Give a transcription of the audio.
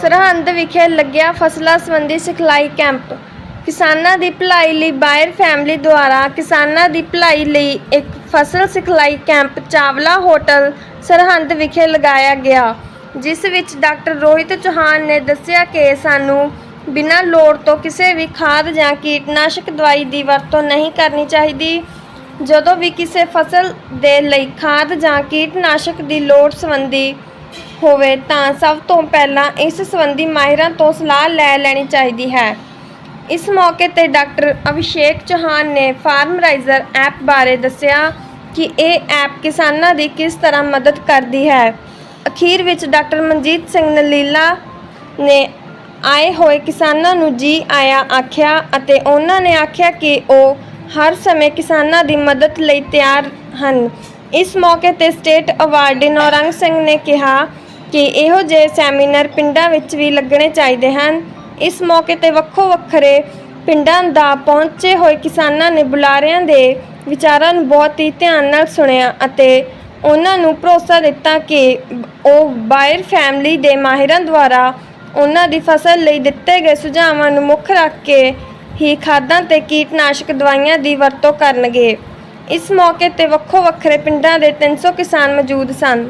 ਸਰਹੰਦ ਵਿਖੇ ਲੱਗਿਆ ਫਸਲਾਂ ਸੰਬੰਧੀ ਸਿਖਲਾਈ ਕੈਂਪ। ਕਿਸਾਨਾਂ ਦੀ ਭਲਾਈ ਲਈ ਬਾਇਰ ਫੈਮਿਲੀ ਦੁਆਰਾ ਕਿਸਾਨਾਂ ਦੀ ਭਲਾਈ ਲਈ ਇੱਕ ਫਸਲ ਸਿਖਲਾਈ ਕੈਂਪ ਚਾਵਲਾ ਹੋਟਲ ਸਰਹੰਦ ਵਿਖੇ ਲਗਾਇਆ ਗਿਆ, ਜਿਸ ਵਿੱਚ ਡਾਕਟਰ ਰੋਹਿਤ ਚੌਹਾਨ ਨੇ ਦੱਸਿਆ ਕਿ ਸਾਨੂੰ ਬਿਨਾਂ ਲੋੜ ਤੋਂ ਕਿਸੇ ਵੀ ਖਾਦ ਜਾਂ ਕੀਟਨਾਸ਼ਕ ਦਵਾਈ ਦੀ ਵਰਤੋਂ ਨਹੀਂ ਕਰਨੀ ਚਾਹੀਦੀ। ਜਦੋਂ ਵੀ ਕਿਸੇ ਫਸਲ ਦੇ ਲਈ ਖਾਦ ਜਾਂ ਕੀਟਨਾਸ਼ਕ ਦੀ ਲੋੜ ਸੰਬੰਧੀ ਹੋਵੇ ਤਾਂ ਸਭ ਤੋਂ ਪਹਿਲਾਂ ਇਸ ਸੰਬੰਧੀ ਮਾਹਿਰਾਂ ਤੋਂ ਸਲਾਹ ਲੈ ਲੈਣੀ ਚਾਹੀਦੀ ਹੈ। ਇਸ ਮੌਕੇ ਤੇ ਡਾਕਟਰ ਅਭਿਸ਼ੇਕ ਚੌਹਾਨ ਨੇ ਫਾਰਮਰਾਈਜ਼ਰ ਐਪ ਬਾਰੇ ਦੱਸਿਆ ਕਿ ਇਹ ਐਪ ਕਿਸਾਨਾਂ ਦੀ ਕਿਸ ਤਰ੍ਹਾਂ ਮਦਦ ਕਰਦੀ ਹੈ। ਅਖੀਰ ਵਿੱਚ ਡਾਕਟਰ ਮਨਜੀਤ ਸਿੰਘ ਨਲੀਲਾ ਨੇ ਆਏ ਹੋਏ ਕਿਸਾਨਾਂ ਨੂੰ ਜੀ ਆਇਆ ਆਖਿਆ ਅਤੇ ਉਹਨਾਂ ਨੇ ਆਖਿਆ ਕਿ ਉਹ ਹਰ ਸਮੇਂ ਕਿਸਾਨਾਂ ਦੀ ਮਦਦ ਲਈ ਤਿਆਰ ਹਨ। ਇਸ ਮੌਕੇ ਤੇ ਸਟੇਟ ਅਵਾਰਡੀ ਨੌਰੰਗ ਸਿੰਘ ਨੇ ਕਿਹਾ ਕਿ ਇਹੋ ਜਿਹੇ ਸੈਮੀਨਾਰ ਪਿੰਡਾਂ ਵਿੱਚ ਵੀ ਲੱਗਣੇ ਚਾਹੀਦੇ ਹਨ। ਇਸ ਮੌਕੇ ਤੇ ਵੱਖੋ ਵੱਖਰੇ ਪਿੰਡਾਂ ਦਾ ਪਹੁੰਚੇ ਹੋਏ ਕਿਸਾਨਾਂ ਨੇ ਬੁਲਾਰਿਆਂ ਦੇ ਵਿਚਾਰਾਂ ਨੂੰ ਬਹੁਤ ਹੀ ਧਿਆਨ ਨਾਲ ਸੁਣਿਆ ਅਤੇ ਉਹਨਾਂ ਨੂੰ ਭਰੋਸਾ ਦਿੱਤਾ ਕਿ ਉਹ ਬਾਇਰ ਫੈਮਿਲੀ ਦੇ ਮਾਹਿਰਾਂ ਦੁਆਰਾ ਉਹਨਾਂ ਦੀ ਫਸਲ ਲਈ ਦਿੱਤੇ ਗਏ ਸੁਝਾਵਾਂ ਨੂੰ ਮੁੱਖ ਰੱਖ ਕੇ ਹੀ ਖਾਦਾਂ ਤੇ ਕੀਟਨਾਸ਼ਕ ਦਵਾਈਆਂ ਦੀ ਵਰਤੋਂ ਕਰਨਗੇ। ਇਸ ਮੌਕੇ ਤੇ ਵੱਖੋ ਵੱਖਰੇ ਪਿੰਡਾਂ ਦੇ 300 ਕਿਸਾਨ ਮੌਜੂਦ ਸਨ।